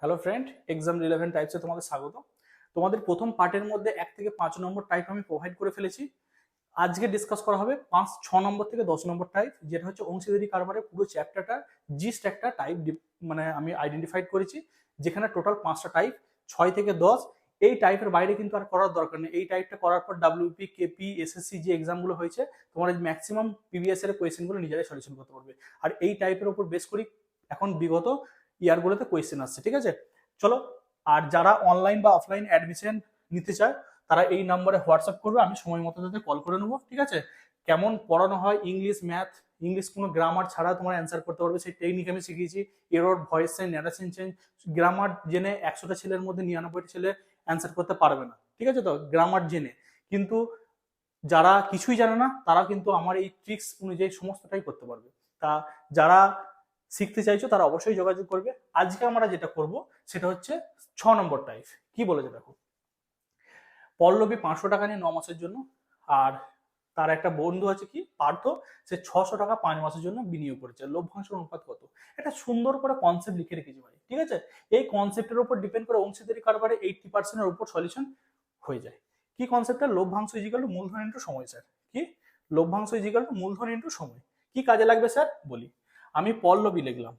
Hello friend exam relevant টাইপসে তোমাদের স্বাগত তোমাদের প্রথম পার্টের মধ্যে এক থেকে পাঁচ নম্বর টাইপ আমি প্রোভাইড করে ফেলেছি। আজকে ডিসকাস করা হবে পাঁচ, ছ নম্বর থেকে দশ নম্বর টাইপ যেটা হচ্ছে অংশীদারি কারবারের পুরো চ্যাপ্টারটা জিস্ট একটা টাইপ মানে আমি আইডেন্টিফাইড করেছি, যেখানে টোটাল পাঁচটা টাইপ ছয় থেকে দশ, এই টাইপের বাইরে কিন্তু আর করার দরকার নেই। এই টাইপটা করার পর ডাব্লিউপি কেপি এসএসসি যে এক্সামগুলো হয়েছে, তোমার ম্যাক্সিমাম পিবিএস এর কোয়েশ্চেনগুলো নিজেরাই সলিউশন করতে পারবে। আর এই টাইপের উপর বেস করি, এখন বিগত ইয়ারগুলোতে কোয়েশ্চেন আসছে, ঠিক আছে? চলো, আর যারা অনলাইন বা অফলাইন অ্যাডমিশন নিতে চায়, তারা এই নম্বরে হোয়াটসঅ্যাপ করবে, আমি সময় মতো তাদের কল করে নেব, ঠিক আছে? কেমন পড়ানো হয় ইংলিশ ম্যাথ ইংলিশ কোনো গ্রামার ছাড়া তোমার অ্যান্সার করতে পারবে, সেই টেকনিক আমি শিখিয়েছি error voice change narration change grammar জেনে একশোটা ছেলের মধ্যে নিরানব্বইটা ছেলে অ্যান্সার করতে পারবে না, ঠিক আছে তো? গ্রামার জেনে, কিন্তু যারা কিছুই জানে না তারা কিন্তু আমার এই ট্রিক্স অনুযায়ী সমস্তটাই করতে পারবে। তা যারা শিখতে চাইছো, তারা অবশ্যই যোগাযোগ করবে। আজকে আমরা যেটা করব, সেটা হচ্ছে ছ নম্বর টাইপ। কি বলেছে দেখো? পল্লবী পাঁচশো টাকা নিয়ে ন মাসের জন্য, আর তার একটা বন্ধু আছে কি? পার্থ, সে ছশো টাকা পাঁচ মাসের জন্য বিনিয়োগ করেছে। লভ্যাংশ অনুপাত কত? এটা সুন্দর করে কনসেপ্ট লিখে রেখেছি ভাই, ঠিক আছে? এই কনসেপ্টের উপর ডিপেন্ড করে অংশীদারি কারবারে এইটটি পার্সেন্টের উপর সলিউশন হয়ে যায়। কি কনসেপ্টটা লভ্যাংশ ইজিক্যাল টু মূলধন ইন্টু সময় স্যার কি? লভ্যাংশ ইজিক্যাল টু মূলধন ইন্টু সময়। কি কাজে লাগবে স্যার বলি। আমি পল্লবী লিখলাম।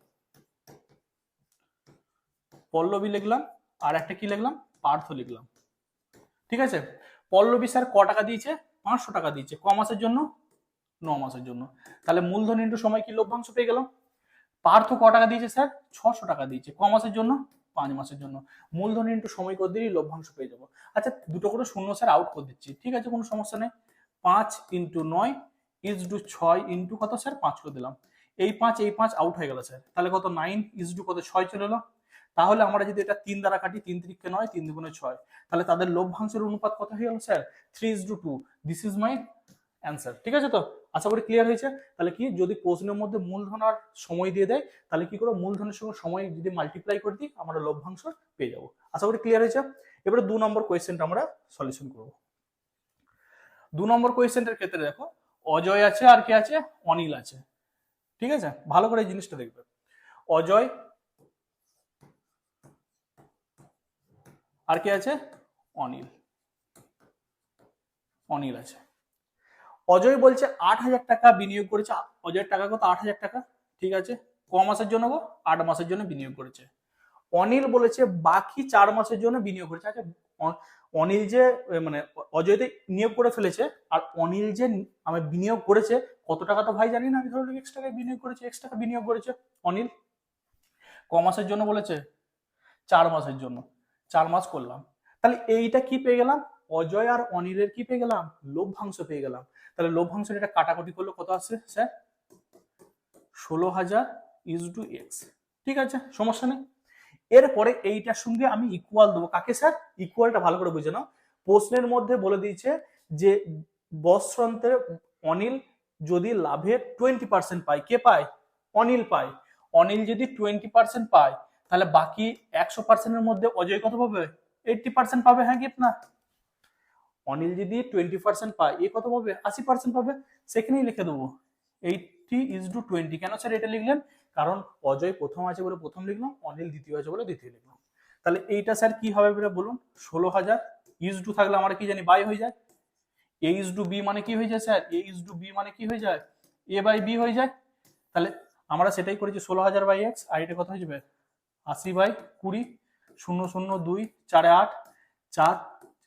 পল্লবী লিখলাম, আর একটা কি লিখলাম? পার্থ লিখলাম। ঠিক আছে? পল্লবী স্যার ক টাকা দিয়েছে? পাঁচশো টাকা দিয়েছে। ক মাসের জন্য? ন মাসের জন্য। তাহলে মূলধন ইন্টু সময় কি লভ্যাংশ পেয়ে গেলাম? পার্থ ক টাকা দিয়েছে স্যার? ছশো টাকা দিয়েছে। ক মাসের জন্য? পাঁচ মাসের জন্য। মূলধন ইন্টু সময় করে দিলেই লভ্যাংশ পেয়ে যাব। আচ্ছা দুটো করে শূন্য স্যার আউট করে দিচ্ছি। ঠিক আছে, কোনো সমস্যা নেই। পাঁচ ইন্টু নয়, ইজ টু ছয় ইন্টু কত স্যার? পাঁচ করে দিলাম। এই পাঁচ এই পাঁচ আউট হয়ে গেল স্যার তাহলে কত? নাইন ইজ টু কত? ছয় চলে এলো? তাহলে আমরা যদি এটা তিন দ্বারা কাটি, তিন তিরিখকে নয়, তিন দুগুণে ছয়, তাহলে তাদের লভ্যাংশের অনুপাত কত হয়ে গেল sir three is to two this is my answer ঠিক আছে তো? আশা করি ক্লিয়ার হয়েছে। তাহলে কি? যদি প্রশ্নের মধ্যে মূলধন আর সময় দিয়ে দেয়, তাহলে কি করব? মূলধনের সঙ্গে সময় যদি মাল্টিপ্লাই করে দিই, আমরা লভ্যাংশ পেয়ে যাব। আশা করি ক্লিয়ার হয়েছে। এবারে দু নম্বর কোয়েশ্চেনটা আমরা সলিউশন করব। দু নম্বর কোয়েশ্চেনটার ক্ষেত্রে দেখো, অজয় আছে আর কে আছে? অনিল আছে। ঠিক আছে? ভালো করে এই জিনিসটা দেখবে। অজয়, আর কে আছে? অনিল। অনিল আছে। অজয় বলছে আট হাজার টাকা বিনিয়োগ করেছে। অজয়ের টাকা কত? আট হাজার টাকা। ঠিক আছে? ক মাসের জন্য গো? আট মাসের জন্য বিনিয়োগ করেছে। অনিল বলেছে বাকি চার মাসের জন্য বিনিয়োগ করেছে। আচ্ছা অনিল যে মানে অজয়তে নিয়োগ করে ফেলেছে, আর অনিল যে আমি বিনিয়োগ করেছে, কত টাকা তো ভাই জানি না, আমি ধরো এক্স টাকায় বিনিয়োগ করেছে এক্স টাকা বিনিয়োগ করেছে। অনিল, ক মাসের জন্য বলেছে? চার মাসের জন্য। চার মাস করলাম। তাহলে এইটা কি পেয়ে গেলাম? অজয় আর অনিলের কি পেয়ে গেলাম? লভ্যাংশ পেয়ে গেলাম। তাহলে লভ্যাংশ এটা কাটাকুটি করলে কত আসছে? স্যার, ষোলো হাজার ইজ টু এক্স ঠিক আছে, সমস্যা নেই। এরপরে এইটার সঙ্গে আমি ইকুয়াল দেবো। কাকে স্যার ইকুয়ালটা ভালো করে বুঝে নাও। প্রশ্নের মধ্যে বলে দিয়েছে যে, বস্ত্রান্তের অনিল যদি লাভের টোয়েন্টি পার্সেন্ট পায়, কে পায়? অনিল পায়। অনিল যদি টোয়েন্টি পার্সেন্ট পায়, তাহলে বাকি একশো পার্সেন্টের মধ্যে অজয় কত পাবে? এইটটি পার্সেন্ট পাবে হ্যাঁ কি না? অনিল যদি টোয়েন্টি পার্সেন্ট পায়, এ কত পাবে? আশি পার্সেন্ট পাবে। সেখানেই লিখে দেবো। এইটটি ইজ টু টোয়েন্টি কেন স্যার এটা লিখলেন? কারণ অজয় প্রথম আছে বলে প্রথম লিখলাম, অনিল দ্বিতীয় আছে বলে দ্বিতীয় লিখলাম। তাহলে এইটা স্যার কি হবে বলে বলুন? ষোলো হাজার ইজ টু থাকলে আমরা কি জানি বাই হয়ে যায়? এ ইজ টু বি মানে কি হয়ে যায় sir? A is to B মানে কি হয়ে যায়? এ বাই বি হয়ে যায়? তাহলে আমরা সেটাই করেছি ষোলো হাজার বাই এক্স আর এটা কত হয়ে যাবে? আশি বাই কুড়ি, শূন্য শূন্য দুই, চারে আট, চার,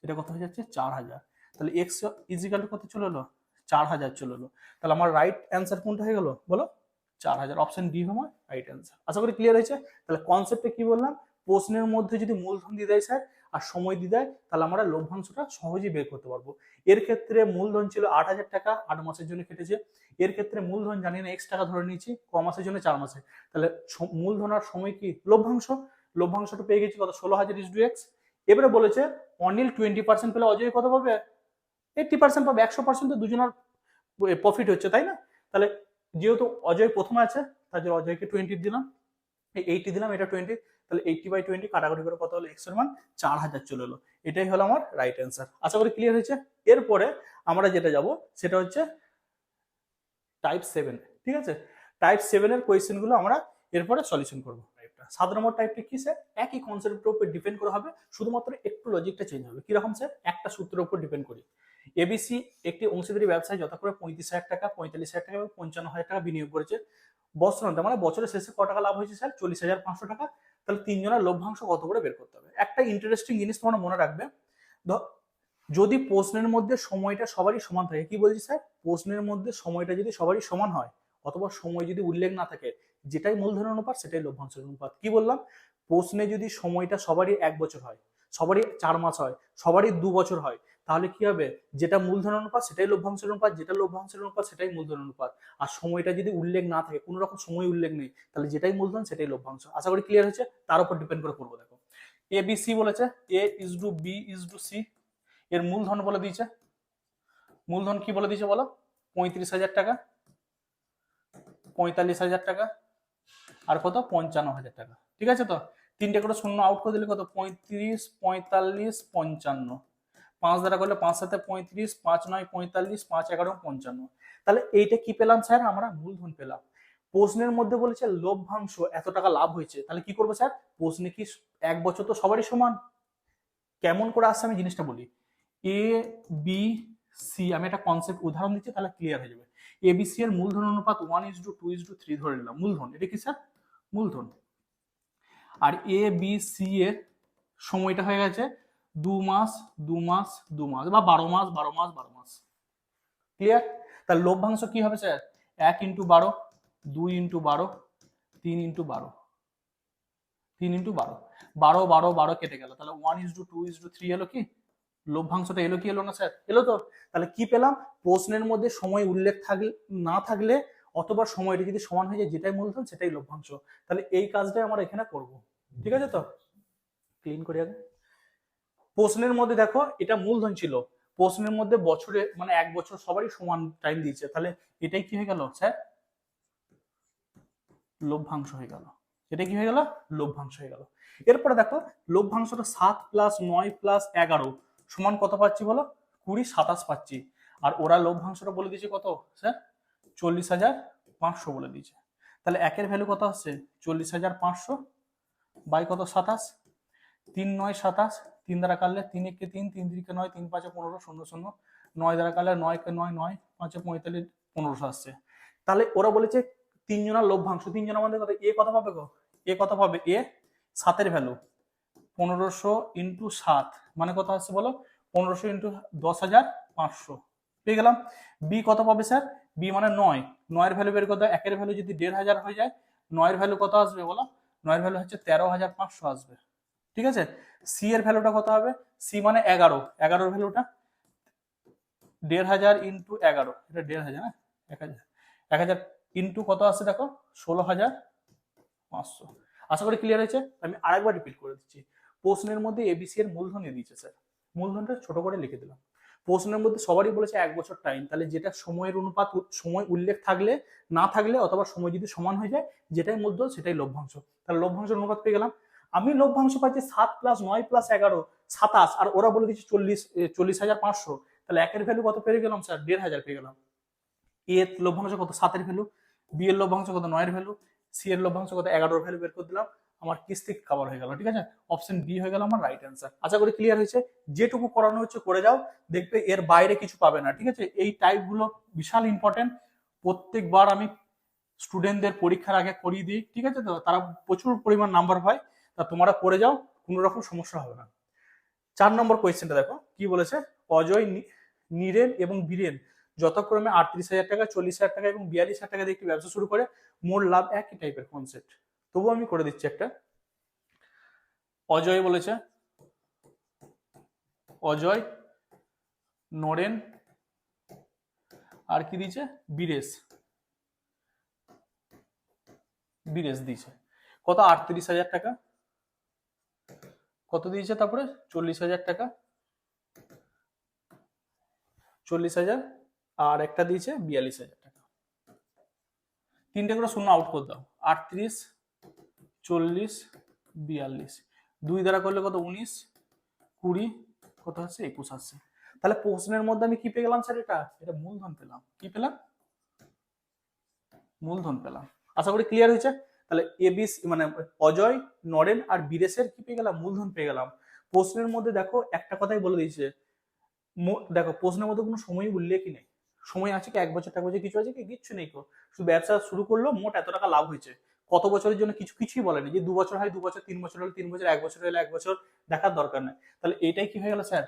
এটা কত হয়ে যাচ্ছে? চার হাজার। তাহলে এক্স ইজিক্যাল কত চলে এলো? চার হাজার চলে এলো। তাহলে আমার রাইট অ্যান্সার কোনটা হয়ে গেল? বলো। চার হাজার অপশন ডি আমার রাইট অ্যান্সার আশা করি ক্লিয়ার হয়েছে? তাহলে কনসেপ্টে কি বললাম? প্রশ্নের মধ্যে যদি মূলধন দিয়ে দেয় স্যার আর সময় দিয়ে দেয়, তাহলে আমরা লভ্যাংশটা সহজেই বের করতে পারব। এর ক্ষেত্রে মূলধন ছিল আট হাজার টাকা, আট মাসের জন্য কেটেছে। এর ক্ষেত্রে মূলধন জানি না এক্স টাকা ধরে নিয়েছি, ক মাসের জন্য চার মাসে। তাহলে মূলধন আর সময় কি? লভ্যাংশ। লভ্যাংশটা পেয়ে গেছি কত? ষোলো হাজার ইস এক্স এবারে বলেছে, অনিল টোয়েন্টি পার্সেন্ট পেলে অজয় কত পাবে? এইটটি পার্সেন্ট পাবে, একশো পার্সেন্ট তো দুজনের প্রফিট হচ্ছে, তাই না? তাহলে যেহেতু অজয় প্রথমে আছে, তার জন্য অজয়কে টোয়েন্টি দিলাম। এই এইটি দিলাম, এটা টোয়েন্টি তাহলে এইটটি বাই টোয়েন্টি কাটাকাটি করে কত হলো? এক্সের মান চার হাজার চলে এলো। এটাই হলো আমার রাইট অ্যান্সার আশা করি ক্লিয়ার হয়েছে? এরপরে আমরা যেটা যাব, সেটা হচ্ছে টাইপ সেভেন ঠিক আছে? টাইপ সেভেনের কোয়েশ্চেনগুলো আমরা এরপরে সলিউশন করব। সাত নম্বর টাইপটা কি স্যার একই কনসেপ্টের উপর ডিপেন্ড করা হবে, শুধুমাত্র একটু লজিকটা চেঞ্জ হবে। কীরকম স্যার একটা সূত্রের উপর ডিপেন্ড করি। এবিসি একটি অংশীদারি ব্যবসায় যথাক্রমে পঁয়ত্রিশ হাজার টাকা, পঁয়তাল্লিশ হাজার টাকা এবং পঞ্চান্ন হাজার টাকা বিনিয়োগ করেছে। বছরান্তে মানে বছরের শেষে ক টাকা লাভ হয়েছে স্যার? চল্লিশ হাজার পাঁচশো টাকা। তাহলে তিনজনের লভ্যাংশ কত করে বের করতে হবে? একটা ইন্টারেস্টিং জিনিস তোমরা মনে রাখবে। যদি প্রশ্নের মধ্যে সময়টা সবারই সমান থাকে, কি বলছি স্যার? প্রশ্নের মধ্যে সময়টা যদি সবারই সমান হয়, অথবা সময় যদি উল্লেখ না থাকে, যেটাই মূলধন অনুপাত, সেটাই লভ্যাংশের অনুপাত। কি বললাম? প্রশ্নে যদি সময়টা সবারই এক বছর হয়, সবারই চার মাস হয়, সবারই দু বছর হয় তাহলে কি হবে? যেটা মূলধন অনুপাত, সেটাই লভ্যাংশের অনুপাত, যেটা লভ্যাংশের অনুপাত, সেটাই মূলধন অনুপাত। আর সময়টা যদি উল্লেখ না থাকে, কোনো রকম সময় উল্লেখ নেই, তাহলে যেটাই মূলধন, সেটাই লভ্যাংশ। আশা করি ক্লিয়ার হয়েছে? তার উপর ডিপেন্ড করে করব, দেখো। এ বি সি বলেছে A is to B is to C এর মূলধন বলে দিয়েছে। মূলধন কি বলে দিয়েছে বলো? পঁয়ত্রিশ হাজার টাকা, পঁয়তাল্লিশ হাজার টাকা, আর কত? পঞ্চান্ন হাজার টাকা। ঠিক আছে তো? তিনটে করে শূন্য আউট করে দিলে কত? পঁয়ত্রিশ, পঁয়তাল্লিশ, পঞ্চান্ন। পাঁচ দ্বারা করলে পাঁচ সাথে পঁয়ত্রিশ, পাঁচ নয় পঁয়তাল্লিশ, পাঁচ এগারো পঞ্চান্ন। তাহলে এইটা কি পেলাম, স্যার? আমরা মূলধন পেলাম। প্রশ্নের মধ্যে বলেছে, লভ্যাংশ এত টাকা লাভ হয়েছে। তাহলে কি করব, স্যার? প্রশ্নে কি এক বছর তো সবারই সমান? কেমন করে আসছে আমি জিনিসটা বলি। এ বি সি আমি একটা কনসেপ্ট উদাহরণ দিচ্ছি, তাহলে ক্লিয়ার হয়ে যাবে। এবিসি এর মূলধন অনুপাত one is to two is to three ধরে নিলাম। মূলধন, এটা কি, স্যার? মূলধন। আর এ বি সি এর সময়টা হয়ে গেছে দু মাস দু মাস দু মাস বা বারো মাস বারো মাস বারো মাস। ক্লিয়ার তার লভ্যাংশ কি হবে স্যার? এক ইন্টু বারো, দুই ইন্টু বারো, তিন ইন্টু বারো। তিন ইন্টু বারো। বারো বারো বারো কেটে গেল। তাহলে one is to two is to three এলো কি? লভ্যাংশটা এলো কি এলো না স্যার? এলো তো। তাহলে কি পেলাম? প্রশ্নের মধ্যে সময় উল্লেখ থাকলে, না থাকলে অথবা সময়টা যদি সমান হয়ে যায়, যেটাই মূলধন সেটাই লভ্যাংশ। তাহলে এই কাজটাই আমরা এখানে করব। ঠিক আছে তো? ক্লিন করি আগে। প্রশ্নের মধ্যে দেখো, এটা মূলধন ছিল। প্রশ্নের মধ্যে বছরে মানে এক বছর সবারই সমান টাইম দিয়েছে। তাহলে এটাই কি হয়ে গেল, স্যার? লভ্যাংশ হয়ে গেল। এটা কি হয়ে গেল? লভ্যাংশ হয়ে গেল। এরপরে দেখো, লভ্যাংশটা সাত প্লাস নয় প্লাস এগারো সমান কত পাচ্ছি বলো? কুড়ি সাতাশ পাচ্ছি। আর ওরা লভ্যাংশটা বলে দিয়েছে কত, স্যার? চল্লিশ হাজার পাঁচশো বলে দিয়েছে। তাহলে একের ভ্যালু কত আসছে? চল্লিশ হাজার পাঁচশো। বাই কত সাতাশ? তিন নয় সাতাশ। তিন দ্বারা কাটলে তিন একে তিন তিন তিরিকে নয়, তিন পাঁচে পনেরো, শূন্য শূন্য। নয় দ্বারা কাটলে নয় কে নয় নয় পাঁচে পঁয়তাল্লিশ, পনেরোশো আসছে। তাহলে ওরা বলেছে তিনজনের লভ্যাংশ তিনজন আমাদের কথা, এ কথা পাবে গো? এ কথা পাবে এ সাতের ভ্যালু পনেরোশো ইন্টু সাত মানে কথা আসছে বলো? পনেরোশো ইন্টু দশ হাজার পাঁচশো। পেয়ে গেলাম। বি কত পাবে স্যার? বি মানে নয়। নয়ের ভ্যালু বের করতে একের ভ্যালু যদি দেড় হাজার হয়ে যায়, নয়ের ভ্যালু কত আসবে বলো? নয়ের ভ্যালু হচ্ছে তেরো হাজার পাঁচশো আসবে। ঠিক আছে? সি এর ভ্যালুটা কত হবে? সি মানে এগারো। এগারোর ভ্যালুটা দেড় হাজার ইন্টু এগারো। এটা দেড় হাজার না এক হাজার। এক হাজার ইন্টু কত আছে দেখো? ষোলো হাজার পাঁচশো। আশা করি ক্লিয়ার হয়েছে? আমি আরেকবার রিপিট করে দিচ্ছি। প্রশ্নের মধ্যে এবিসি এর মূলধন দিয়ে দিয়েছে স্যার মূলধনটা ছোট করে লিখে দিলাম। প্রশ্নের মধ্যে সবারই বলেছে এক বছর টাইম তাহলে যেটা সময়ের অনুপাত, সময় উল্লেখ থাকলে, না থাকলে, অথবা সময় যদি সমান হয়ে যায়, যেটাই মূলধন, সেটাই লভ্যাংশ। তাহলে লভ্যাংশের অনুপাত পেয়ে গেলাম। আমি লভ্যাংশ পাচ্ছি সাত প্লাস নয় প্লাস এগারো, সাতাশ, আর ওরা বলে দিচ্ছে চল্লিশ চল্লিশ হাজার পাঁচশো। তাহলে একের ভ্যালু কত পেয়ে গেলাম স্যার দেড় হাজার পেয়ে গেলাম। এ এর লভ্যাংশ কত? সাতের ভ্যালু বি এর লভ্যাংশ কত? নয়ের ভ্যালু সি এর লভ্যাংশ কত? এগারোর ভ্যালু বের করে দিলাম। আমার কিস্তি কভার হয়ে গেল, ঠিক আছে? অপশন বি হয়ে গেল আমার রাইট অ্যান্সার আশা করি ক্লিয়ার হয়েছে। যেটুকু করানো হচ্ছে করে যাও, দেখবে এর বাইরে কিছু পাবে না, ঠিক আছে? এই টাইপগুলো বিশাল ইম্পর্টেন্ট প্রত্যেকবার আমি স্টুডেন্টদের পরীক্ষার আগে করিয়ে দিই, ঠিক আছে তো? তারা প্রচুর পরিমাণ নাম্বার হয়। তা তোমরা করে যাও কোনো রকম সমস্যা হবে না। চার নম্বর কোয়েশ্চেনটা দেখো, কি বলেছে? অজয় নীরেন এবং বীরেন যথাক্রমে আটত্রিশ হাজার টাকা, চল্লিশ হাজার টাকা এবং বিয়াল্লিশ হাজার টাকা দিয়ে ব্যবসা শুরু করে, মোর লাভ একই টাইপের কনসেপ্ট তবু আমি করে দিচ্ছি একটা। অজয় বলেছে, অজয়, নরেন, আর কি দিয়েছে? বীরেশ। বীরেশ দিয়েছে। কত? আটত্রিশ হাজার টাকা। কত দিয়েছে তারপরে? চল্লিশ হাজার টাকা। চল্লিশ হাজার, আর একটা দিয়েছে বিয়াল্লিশ হাজার টাকা। তিনটে করে শূন্য আউট করে দাও। আটত্রিশ, চল্লিশ, বিয়াল্লিশ। দুই দ্বারা করলে কত? উনিশ। কুড়ি, কত হচ্ছে একুশ আসছে। তাহলে প্রশ্নের মধ্যে আমি কি পেয়ে গেলাম স্যার এটা? এটা মূলধন পেলাম। কি পেলাম? মূলধন পেলাম। আশা করি ক্লিয়ার হয়েছে? তাহলে এবিস মানে অজয়, নরেন আর বীরেশের কি পেয়ে গেলাম? মূলধন পেয়ে গেলাম। প্রশ্নের মধ্যে দেখো একটা কথাই বলে দিয়েছে। দেখো প্রশ্নের মধ্যে কোনো সময় উল্লেখই নেই। সময় আছে কি? এক বছর এক বছর কিছু আছে কি? কিচ্ছু নেই শুধু ব্যবসা শুরু করল, মোট এত টাকা লাভ হয়েছে। কত বছরের জন্য কিছু, কিছুই বলেনি। যে দু বছর হয়, দু বছর, তিন বছর হলে, তিন বছর, এক বছর হলে, এক বছর দেখার দরকার নেই। তাহলে এটাই কি হয়ে গেল স্যার?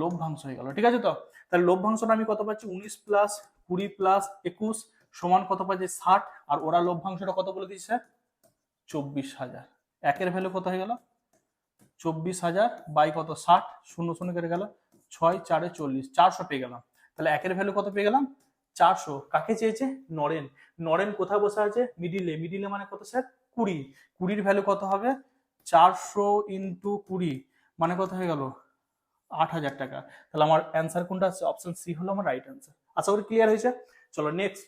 লভ্যাংশ হয়ে গেল। ঠিক আছে তো? তাহলে লভ্যাংশটা আমি কত পাচ্ছি? উনিশ প্লাস কুড়ি প্লাস একুশ সমান কত পাচ্ছি ষাট। আর ওরা লভ্যাংশটা কত বলে দিচ্ছে স্যার চব্বিশ হাজার। একের ভ্যালু কত হয়ে গেল? চব্বিশ হাজার বাই কত? ষাট। শূন্য শূন্য কেটে গেল। ছয়, চারে চল্লিশ। চারশো পেয়ে গেলাম। তাহলে একের ভ্যালু কত পেয়ে গেলাম? চারশো। কাকে চেয়েছে? নরেন। নরেন কোথায় বসে আছে? মিডিলে মিডিলে মানে কত স্যার কুড়ি। কুড়ির ভ্যালু কত হবে? চারশো ইন্টু কুড়ি। মানে কত হয়ে গেল? আট হাজার টাকা। তাহলে আমার অ্যান্সার কোনটা আছে? অপশন সি হলো আমার রাইট অ্যান্সার আশা করি ক্লিয়ার হয়েছে। চলো নেক্সট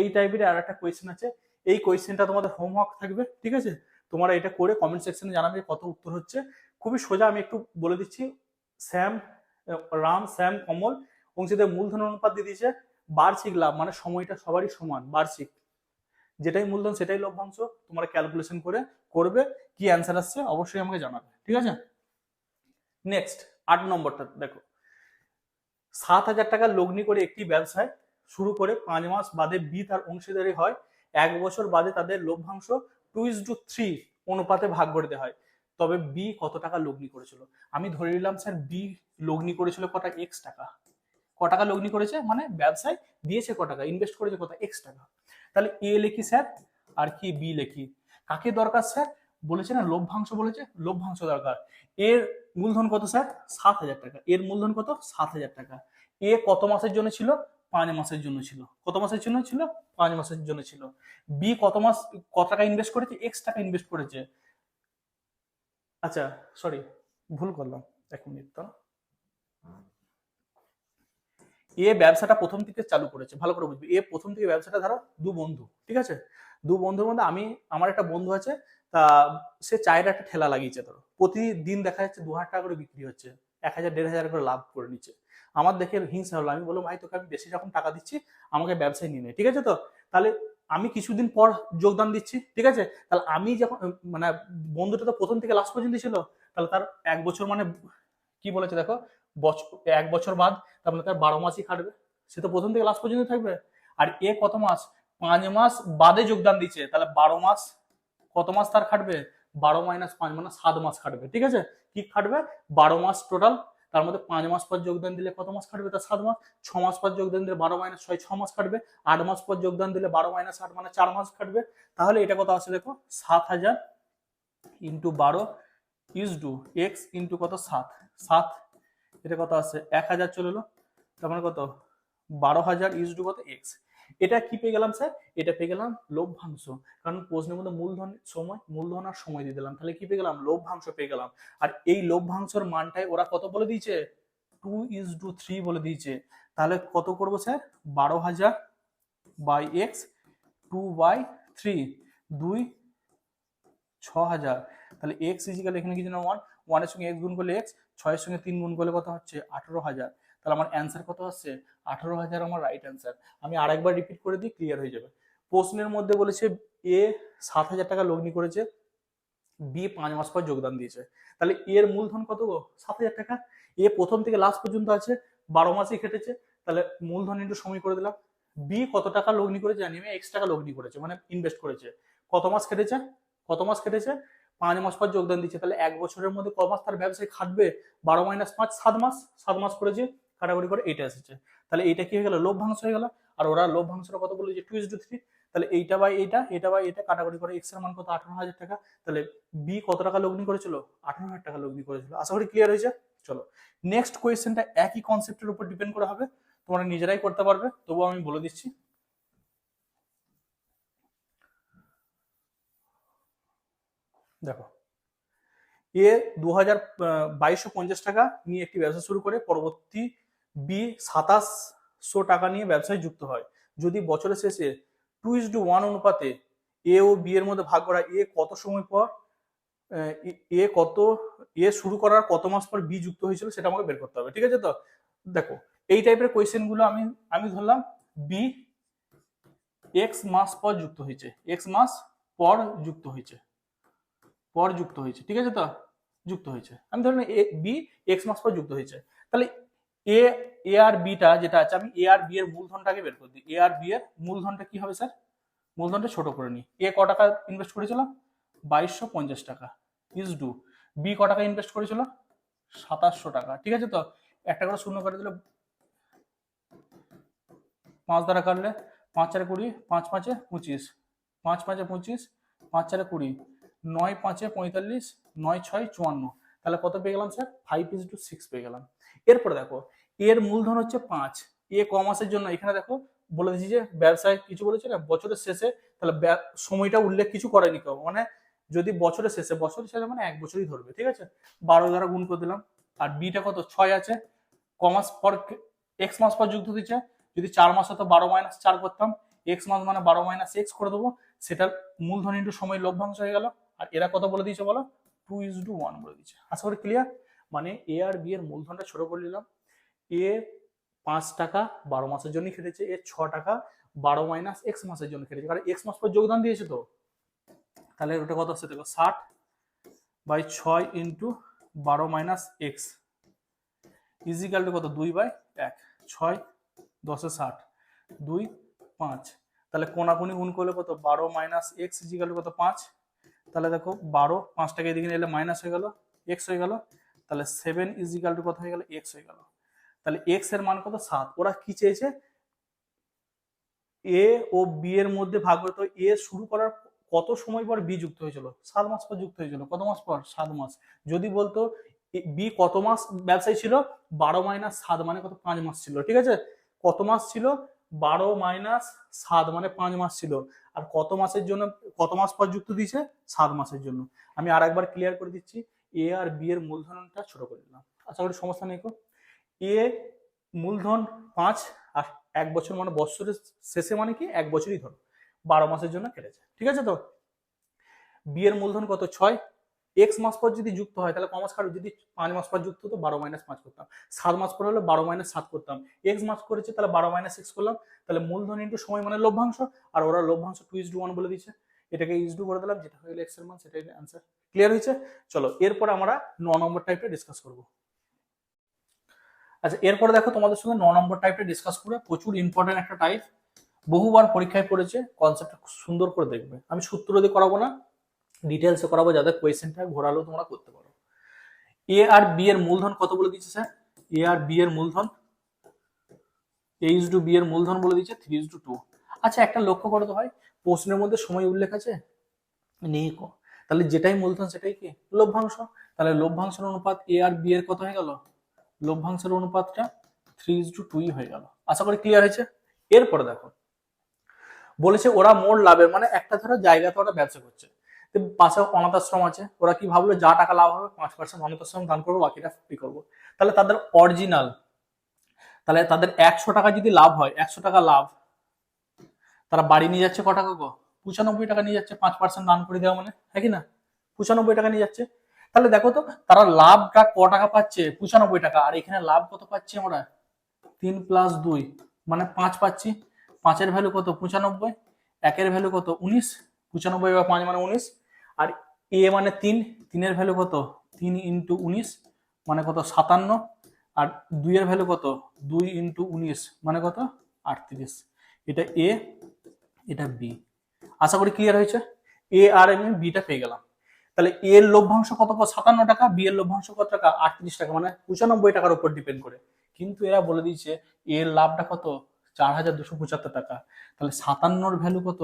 এই টাইপের আর একটা কোয়েশ্চেন আছে। এই কোয়েশ্চেনটা তোমাদের হোমওয়ার্ক থাকবে, ঠিক আছে? তোমরা এটা করে কমেন্ট সেকশনে জানাবে কত উত্তর হচ্ছে। খুবই সোজা আমি একটু বলে দিচ্ছি। শ্যাম রাম, শ্যাম, কমল, অংশীদের মূলধন অনুপাত দিয়ে দিয়েছে। বার্ষিক লাভ মানে সময়টা সবারই সমান, বার্ষিক। যেটাই মূলধন, সেটাই লভ্যাংশ। তোমরা ক্যালকুলেশন করে করবে, কি অ্যান্সার আসছে অবশ্যই আমাকে জানাবে, ঠিক আছে? নেক্সট আট নম্বরটা, দেখো। সাত হাজার টাকা লগ্নি করে একটি ব্যবসায় শুরু করে পাঁচ মাস বাদে বি তার অংশীদারি হয়। এক বছর বাদে তাদের লভ্যাংশ টু ইস টু থ্রি অনুপাতে ভাগ করে দেওয়া হয়। তবে বি কত টাকা লগ্নি করেছিল? আমি ধরে নিলাম স্যার বি লগ্নি করেছিল কটা এক্স টাকা। ক টাকা লগ্নি করেছে? মানে ব্যবসায় দিয়েছে ক টাকা ইনভেস্ট করেছে কত এক্স টাকা। তাহলে এ লেখি স্যার, আর কি বি লেখি? কাকে দরকার স্যার? বলেছে না, লভ্যাংশ বলেছে, লভ্যাংশ দরকার। এর মূলধন কত স্যার? সাত হাজার টাকা। এর মূলধন কত? সাত হাজার টাকা। এ কত মাসের জন্য ছিল? পাঁচ মাসের জন্য ছিল। কত মাসের জন্য ছিল? পাঁচ মাসের জন্য ছিল। বি কত মাস কত টাকা ইনভেস্ট করেছে? এক্স টাকা ইনভেস্ট করেছে। আচ্ছা সরি ভুল করলাম। এক মিনিট তো এ ব্যবসাটা প্রথম থেকে চালু করেছে। ভালো করে বুঝবি। এ প্রথম থেকে ব্যবসাটা, ধরো, দু বন্ধু, ঠিক আছে? দু বন্ধুর মধ্যে আমি, আমার একটা বন্ধু আছে, তা সে চায়ের একটা ঠেলা লাগিয়েছে, ধরো। প্রতিদিন দেখা যাচ্ছে দু হাজার টাকা করে বিক্রি হচ্ছে। এক হাজার, দেড় হাজার করে লাভ করে নিচ্ছে। আমার দেখে হিংসা হলো, আমি বললাম, ভাই, তোকে আমি বেশি যখন টাকা দিচ্ছি, আমাকে ব্যবসায় নিয়ে নে। ঠিক আছে তো? তাহলে আমি কিছুদিন পর যোগদান দিচ্ছি, ঠিক আছে? তাহলে আমি যখন মানে বন্ধুটা তো প্রথম থেকে লাস্ট পর্যন্ত ছিল, তাহলে তার এক বছর মানে কি বলেছে দেখো? বছর এক বছর বাদ, তার মানে তার বারো মাসই খাটবে। সে তো প্রথম থেকে লাস্ট পর্যন্ত থাকবে। আর এ কত মাস? পাঁচ মাস বাদে যোগদান দিচ্ছে, তাহলে বারো মাস কত মাস তার খাটবে? বারো মাইনাস পাঁচ মানে সাত মাস খাটবে, ঠিক আছে? কি খাটবে? বারো মাস টোটাল তার মধ্যে পাঁচ মাস পর যোগদান দিলে কত মাস কাটবে? তার সাত মাস। ছ মাস পর যোগদান দিলে বারো মাইনাস ছয়, ছ মাস কাটবে। আট মাস পর যোগদান দিলে বারো মাইনাস আট মানে চার মাস কাটবে। তাহলে এটা কত আছে দেখো? সাত হাজার ইন্টু বারো ইজ টু এক্স ইন্টু কত? সাত। সাত, এটা কত আছে এক হাজার চলে এলো। তার মানে কত? বারো হাজার ইজ টু কত? এক্স। এটা কি পেয়ে গেলাম স্যার? এটা পেয়ে গেলাম লভ্যাংশ। কারণ প্রশ্নের মধ্যে মূলধন, সময়, মূলধন আর সময় দিয়ে দিলাম। তাহলে কি পেয়ে গেলাম? লভ্যাংশ পেয়ে গেলাম। আর এই লভ্যাংশের মানটাই ওরা কত বলে দিয়েছে? টু ইজ টু থ্রি বলে দিয়েছে। তাহলে কত করব স্যার? বারো হাজার by X two by three দুই ছ হাজার। তাহলে এক্স ইজিক্যাল এখানে কি জানো ওয়ান ওয়ানের সঙ্গে এক্স গুণ করলে এক্স ছয়ের সঙ্গে তিন গুণ করলে কত হচ্ছে? আঠারো হাজার। তাহলে আমার অ্যান্সার কত আসছে? আঠারো হাজার আমার রাইট অ্যান্সার আমি আরেকবার রিপিট করে দিই ক্লিয়ার হয়ে যাবে। প্রশ্নের মধ্যে বলেছে এ সাত হাজার টাকা লগ্নি করেছে বি পাঁচ মাস পর যোগদান দিয়েছে। তাহলে এর মূলধন কত গো? সাত হাজার টাকা। এ প্রথম থেকে লাস্ট পর্যন্ত আছে, বারো মাসই খেটেছে। তাহলে মূলধন একটু সময় করে দিলাম। বি কত টাকা লগ্নি করেছে জানি আমি এক্স টাকা লগ্নি করেছে মানে ইনভেস্ট করেছে। কত মাস খেটেছে? কত মাস খেটেছে? পাঁচ মাস পর যোগদান দিচ্ছে তাহলে এক বছরের মধ্যে ক মাস তার ব্যবসায় খাটবে? বারো মাইনাস পাঁচ, সাত মাস। সাত মাস করেছে কাটাকুটি করে এইটা এসেছে। তাহলে এইটা কি হয়ে গেল? লভ্যাংশ হয়ে গেল। আর ওরা লভ্যাংশটা কত বলে যে টু ইস থ্রি তাহলে এইটা বাই এইটা এটা বাই এটা কাটাকুটি করে এক্সের মান কত? আঠারো হাজার টাকা। তাহলে বি কত টাকা লগ্নি করেছিল? আঠারো হাজার টাকা লগ্নি করেছিল। আশা করি ক্লিয়ার হয়েছে। চলো নেক্সট কোয়েশ্চেনটা একই কনসেপ্টের উপর ডিপেন্ড করা হবে। তোমরা নিজেরাই করতে পারবে। তবুও আমি বলে দিচ্ছি। দেখো এ দু হাজার বাইশশো পঞ্চাশ টাকা নিয়ে একটি ব্যবসা শুরু করে। পরবর্তী বি সাতাশশো টাকা নিয়ে ব্যবসায় যুক্ত হয়। যদি বছরের শেষে টু ইস টু ওয়ান অনুপাতে এ ও বি এর মধ্যে ভাগ করা এ কত সময় পর, এ- কত, এ শুরু করার কত মাস পর বি যুক্ত হয়েছিল সেটা আমাকে বের করতে হবে, ঠিক আছে তো? দেখো, এই টাইপের কোয়েশ্চেনগুলো আমি আমি ধরলাম বি এক্স মাস পর যুক্ত হয়েছে এক্স মাস পর যুক্ত হয়েছে, পর যুক্ত হয়েছে, ঠিক আছে তো? যুক্ত হয়েছে। আমি ধরেন বি এক্স মাস পর যুক্ত হয়েছে। তাহলে এ এ আর বিটা যেটা আছে, আমি এ আর বি এর মূলধনটাকে বের করে দিই। এ আর বি এর মূলধনটা কি হবে স্যার? মূলধনটা ছোট করে নিই। এ ক টাকা ইনভেস্ট করেছিল বাইশশো পঞ্চাশ টাকা। ইজ ডু বি ক টাকা ইনভেস্ট করেছিল? সাতাশশো টাকা। ঠিক আছে তো? একটা করে শূন্য করে দিলে পাঁচ দ্বারা কাটলে পাঁচ চারে কুড়ি, পাঁচ পাঁচে পঁচিশ। পাঁচ পাঁচে পঁচিশ, পাঁচ চারে কুড়ি। নয় পাঁচে পঁয়তাল্লিশ, নয় ছয় চুয়ান্ন। তাহলে কত পেয়ে গেলাম sir? Five is to six পেয়ে গেলাম। এরপরে দেখো এর মূলধন হচ্ছে পাঁচ। এ ক মাসের জন্য এখানে দেখো বলে দিচ্ছি যে ব্যবসায় কিছু বলেছে না, বছরের শেষে তাহলে সময়টা উল্লেখ কিছু করেনি কেউ। মানে যদি বছরের শেষে বছরের শেষে মানে এক বছরই ধরবে, ঠিক আছে? বারো দ্বারা গুণ করে দিলাম। আর বিটা কত? ছয় আছে। ক মাস পর এক্স মাস পর যুক্ত দিচ্ছে যদি চার মাস হতো বারো মাইনাস চার করতাম এক্স মাস মানে বারো মাইনাস এক্স করে দেবো। সেটার মূলধন ইন্টু সময় লভ্যাংশ হয়ে গেল। আর এরা কত বলে দিয়েছে বলো? টু ইজ টু ওয়ান বলে দিচ্ছে আশা করি ক্লিয়ার মানে এ আর বি এর মূলধনটা ছোট করে নিলাম। এ পাঁচ টাকা বারো মাসের জন্য খেটেছে, এ ছ টাকা বারো মাইনাস এক্স মাসের জন্য খেটেছে। কারণ এক্স মাস পর যোগদান দিয়েছে তো। তাহলে ওটা কত হচ্ছে দেখো, ষাট বাই ছয় ইন্টু বারো মাইনাস এক্স ইজিক্যাল টু কত? দুই বাই এক, ছয় দশে ষাট, দুই পাঁচ। তাহলে কোনাকুনি গুণ করলে কত? বারো মাইনাস এক্স ইজিক্যাল কত? পাঁচ। তাহলে দেখো, বারো, পাঁচটাকে এদিকে নিলে মাইনাস হয়ে গেল এক্স হয়ে গেল। তাহলে সেভেন ইজিক্যাল টু কত হয়ে গেল? এক্স হয়ে গেল। তাহলে এক্সের মান কত? সাত। ওরা কি চেয়েছে? এ ও বি এর মধ্যে ভাগ হতো এ শুরু করার কত সময় পর বি যুক্ত হয়েছিল? সাত মাস পর যুক্ত হয়েছিল। কত মাস পর? সাত মাস। যদি বলতো বি কত মাস ব্যবসায়ী ছিল? বারো মাইনাস সাত মানে কত? পাঁচ মাস ছিল। ঠিক আছে? কত মাস ছিল? বারো মাইনাস সাত মানে পাঁচ মাস ছিল। আর কত মাসের জন্য, কত মাস পর যুক্ত দিয়েছে? সাত মাসের জন্য। আমি আর একবার ক্লিয়ার করে দিচ্ছি। এ আর বি এর মূলধনটা ছোট করে দিলাম। আশা করি সমস্যা নেই এ মূলধন পাঁচ আর এক বছর মানে বছরের শেষে মানে কি? এক বছরই ধরো। বারো মাসের জন্য কেটেছে। ঠিক আছে তো? বি এর মূলধন কত? ছয়। এক্স মাস পর যদি যুক্ত হয়, তাহলে কমাস কাটবে? যদি পাঁচ মাস পর যুক্ত হতো, বারো মাইনাস পাঁচ করতাম। সাত মাস পর হলে বারো মাইনাস সাত করতাম। এক্স মাস করেছে, তাহলে বারো মাইনাস সিক্স করলাম। তাহলে মূলধন ইন্টু সময় মানে লভ্যাংশ। আর ওরা লভ্যাংশ টু ইজ টু ওয়ান বলে দিচ্ছে এটাকে ইজ টু করে দিলাম। যেটা হয়ে গেল এক্সের মান, সেটাই অ্যান্সার ক্লিয়ার হয়েছে। চলো, এরপর আমরা ন নম্বর টাইপটা ডিসকাস করব। আচ্ছা এরপরে দেখো তোমাদের সঙ্গে ন নম্বর টাইপটা ডিসকাস করে প্রচুর ইম্পর্টেন্ট একটা টাইপ বহুবার পরীক্ষায় পড়েছে কনসেপ্টটা সুন্দর করে দেখবে। আমি সূত্র দিয়ে করাবো না ডিটেলসে করাবো যাদের কোয়েশ্চেনটা ঘোরালো তোমরা করতে পারো। এ আর বি এর মূলধন কত বলে দিচ্ছে স্যার এ আর বি এর মূলধন? এ ইজ টু বি এর মূলধন বলে দিচ্ছে থ্রি ইজ টু টু আচ্ছা একটা লক্ষ্য করো তো হয় প্রশ্নের মধ্যে সময় উল্লেখ আছে? নেই তাহলে যেটাই মূলধন সেটাই কি? লভ্যাংশ। তাহলে লভ্যাংশের অনুপাত এ আর বি এর কত হয়ে গেল? লভ্যাংশের অনুপাতটা থ্রি ইজ টু টুই হয়ে গেল। আশা করি ক্লিয়ার হয়েছে? এরপরে দেখো। বলেছে ওরা মোট লাভের মানে একটা ধরো জায়গাতে ওরা ব্যবসা করছে। তো পাশে অনাথ আশ্রম আছে, ওরা কি ভাবলো যা টাকা লাভ হবে পাঁচ পার্সেন্ট অনাথ আশ্রম দান করব, বাকিটা ফ্রি করব। তাহলে তাদের অরিজিনাল তাহলে তাদের একশো টাকা যদি লাভ হয়, একশো টাকা লাভ, তারা বাড়ি নিয়ে যাচ্ছে ক টাকা গো? পঁচানব্বই টাকা নিয়ে যাচ্ছে, পাঁচ পার্সেন্ট দান করে দেওয়া মানে হ্যাঁ কি না? পঁচানব্বই টাকা নিয়ে যাচ্ছে। তাহলে দেখো তো, তারা লাভটা ক টাকা পাচ্ছে? পঁচানব্বই টাকা। আর এখানে লাভ কত পাচ্ছি আমরা? তিন প্লাস দুই মানে পাঁচ পাচ্ছি। পাঁচের ভ্যালু কত? পঁচানব্বই। একের ভ্যালু কত? উনিশ। পঁচানব্বই বা পাঁচ মানে উনিশ। আর এ মানে তিন। তিনের ভ্যালু কত? তিন ইন্টু উনিশ মানে কত? সাতান্ন। আর দুইয়ের ভ্যালু কত? দুই ইন্টু উনিশ মানে কত? আটত্রিশ। এটা এ, এটা বি। আশা করি ক্লিয়ার হয়েছে? এ আর আমি বিটা পেয়ে গেলাম। তাহলে এ এর লভ্যাংশ কত? সাতান্ন টাকা বি এর লভ্যাংশ কত টাকা? আটত্রিশ টাকা মানে পঁচানব্বই টাকার উপর ডিপেন্ড করে। কিন্তু এরা বলে দিয়েছে এর লাভটা কত? চার হাজার দুশো পঁচাত্তর টাকা। তাহলে সাতান্নর ভ্যালু কত?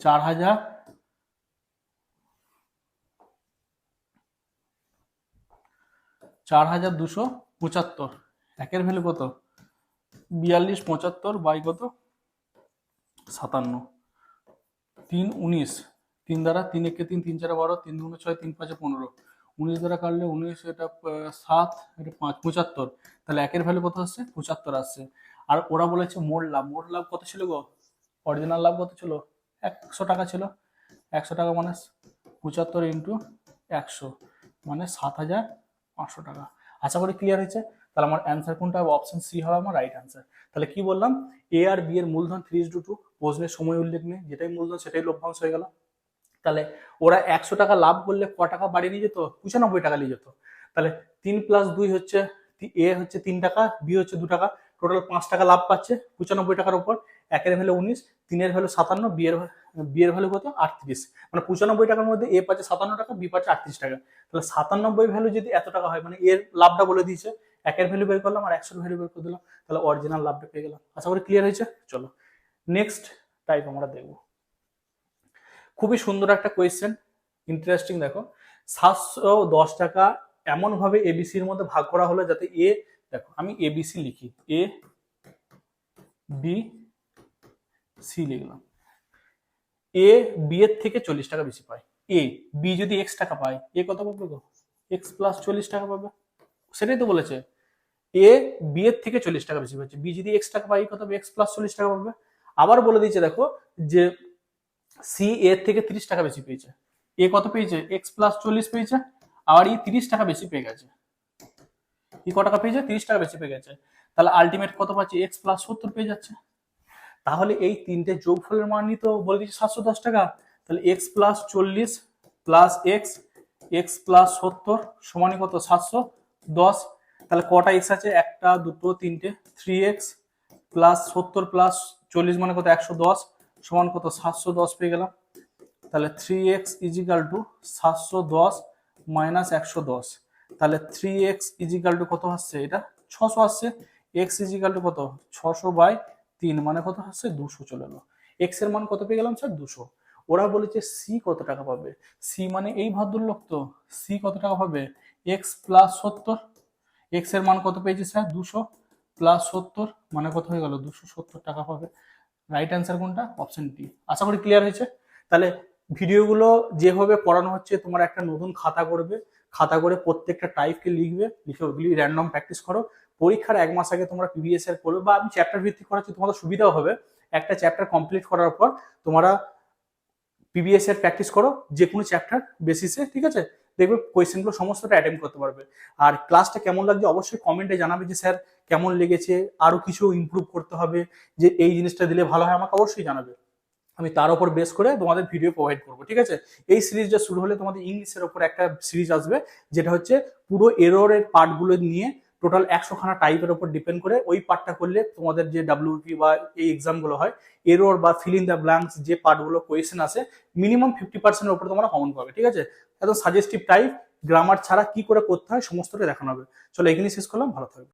চার হাজার চার হাজার দুশো পঁচাত্তর। একের ভ্যালু কত? বিয়াল্লিশ পঁচাত্তর বাই কত? সাতান্ন। তিন উনিশ। তিন দ্বারা তিন একে তিন তিন চারে বারো, তিন দুগুণে ছয়, তিন পাঁচে পনেরো। উনিশ দ্বারা কাটলে উনিশ, এটা সাত, এটা পাঁচ, পঁচাত্তর। তাহলে একের ভ্যালু কত আসছে? পঁচাত্তর আসছে। আর ওরা বলেছে মোট লাভ। মোট লাভ কত ছিল গো? অরিজিনাল লাভ কত ছিল? একশো টাকা ছিল। একশো টাকা মানে পঁচাত্তর ইন্টু একশো মানে সাত হাজার পাঁচশো টাকা। আশা করি ক্লিয়ার হয়েছে। তাহলে আমার অ্যান্সার কোনটা? হবে অপশন সি হবে আমার রাইট অ্যান্সার তাহলে কি বললাম? এ আর বি এর মূলধন থ্রি ইস টু টু প্রশ্নের সময় উল্লেখ নেই। যেটাই মূলধন, সেটাই লভ্যাংশ হয়ে গেল। তাহলে ওরা একশো টাকা লাভ করলে ক টাকা বাড়িয়ে নিয়ে যেত? পঁচানব্বই টাকা নিয়ে যেত। তাহলে তিন প্লাস দুই হচ্ছে এ হচ্ছে তিন টাকা বি হচ্ছে দু টাকা টোটাল পাঁচ টাকা লাভ পাচ্ছে পঁচানব্বই টাকার উপর। একের ভ্যালু উনিশ, তিনের ভ্যালু সাতান্ন বি বিয়ের ভ্যালু কত? আটত্রিশ। মানে পঁচানব্বই টাকার মধ্যে এ পাচ্ছে সাতান্ন টাকা বি পাচ্ছে আটত্রিশ টাকা। তাহলে সাতানব্বই ভ্যালু যদি এত টাকা হয় মানে এর লাভটা বলে দিয়েছে, একের ভ্যালু বের করলাম আর একশোর ভ্যালু বের করে দিলাম, তাহলে অরিজিনাল লাভটা পেয়ে গেলাম। আশা করি ক্লিয়ার হয়েছে? চলো নেক্সট টাইপ আমরা দেখব। খুবই সুন্দর একটা কোয়েশ্চেন ইন্টারেস্টিং দেখো। সাতশো দশ টাকা এমন ভাবে এবিসির মধ্যে ভাগ করা হলো যাতে এ দেখো আমি এবিসি লিখি। এ বি সি লিখলাম। এ বি এর থেকে চল্লিশ টাকা বেশি পায়। এ বি যদি এক্স টাকা পায় এ কত পাবে গো? এক্স প্লাস চল্লিশ টাকা পাবে। সেটাই তো বলেছে। এ বি এর থেকে চল্লিশ টাকা বেশি পাচ্ছে। বি যদি এক্স টাকা পায় কত এক্স প্লাস চল্লিশ টাকা পাবে। আবার বলে দিয়েছে দেখো যে সি এর থেকে তিরিশ টাকা বেশি পেয়েছে। এ কত পেয়েছে? এক্স প্লাস চল্লিশ পেয়েছে। আর ই তিরিশ টাকা বেশি পেয়ে গেছে। ই ক টাকা পেয়েছে? তিরিশ টাকা বেশি পেয়ে গেছে। তাহলে আলটিমেট কত পাচ্ছে? এক্স প্লাস সত্তর পেয়ে যাচ্ছে। তাহলে এই তিনটে যোগফলের মানই তো বলে দিচ্ছে সাতশো দশ টাকা। তাহলে এক্স প্লাস চল্লিশ প্লাস এক্স এক্স প্লাস সত্তর সমানই কত? সাতশো দশ। তাহলে কটা এক্স আছে? একটা, দুটো, তিনটে থ্রি এক্স প্লাস সত্তর প্লাস চল্লিশ মানে কত? একশো দশ। সমান কত? সাতশো দশ পেয়ে গেলাম। তাহলে থ্রি এক্স ইজিক্যাল টু সাতশো দশ মাইনাস একশো দশ। তাহলে থ্রি এক্স ইজিক্যাল টু কত আসছে? এটা ছশো আসছে। এক্স ইজিক্যাল টু কত? ছশো বাই তিন। মানে কত আসছে? দুশো চলে এলো এক্সের মান কত পেয়ে গেলাম স্যার দুশো। ওরা বলেছে সি কত টাকা পাবে? সি মানে এই ভদ্রলোক তো। সি কত টাকা পাবে? এক্স প্লাস সত্তর। এক্সের মান কত পেয়েছে স্যার দুশো। প্লাস সত্তর। মানে কত হয়ে গেল? দুশো সত্তর টাকা পাবে। রাইট অ্যান্সার কোনটা? অপশন ডি আশা করি ক্লিয়ার হয়েছে। তাহলে ভিডিওগুলো যেভাবে পড়ানো হচ্ছে, তোমার একটা নতুন খাতা করবে, খাতা করে প্রত্যেকটা টাইপকে লিখবে, লিখে ওগুলি র্যান্ডম প্র্যাকটিস করো। পরীক্ষার এক মাস আগে তোমরা পিভিএস এর করবে বা আমি চ্যাপ্টার ভিত্তিক করাচ্ছি তোমাদের সুবিধাও হবে। একটা চ্যাপ্টার কমপ্লিট করার পর তোমরা পিবিএস এর প্র্যাকটিস করো যে কোনো চ্যাপ্টার বেসিসে ঠিক আছে? দেখবে কোয়েশ্চেনগুলো সমস্তটা অ্যাটেম্প করতে পারবে। আর ক্লাসটা কেমন লাগছে অবশ্যই কমেন্টে জানাবে যে, স্যার, কেমন লেগেছে? আরও কিছু ইম্প্রুভ করতে হবে যে, এই জিনিসটা দিলে ভালো হয়? আমাকে অবশ্যই জানাবে। আমি তার উপর বেস করে তোমাদের ভিডিও প্রোভাইড করব, ঠিক আছে? এই সিরিজটা শুরু হলে তোমাদের ইংলিশের ওপর একটা সিরিজ আসবে, যেটা হচ্ছে পুরো এরোরের পার্টগুলো নিয়ে টোটাল একশো খানা টাইপের উপর ডিপেন্ড করে ওই পার্টটা করলে তোমাদের যে ডাব্লিউপি বা এই এক্সামগুলো হয় এরোর বা ফিল ইন দ্য ব্ল্যাঙ্কস যে পার্টগুলো কোয়েশন আছে মিনিমাম ফিফটি পার্সেন্টের ওপর তোমরা কমন পাবে, ঠিক আছে? একদম সাজেস্টিভ টাইপ গ্রামার ছাড়া কি করে করতে হয় সমস্তটা দেখানো হবে। চলো এখানে শেষ করলাম, ভালো থাকবে।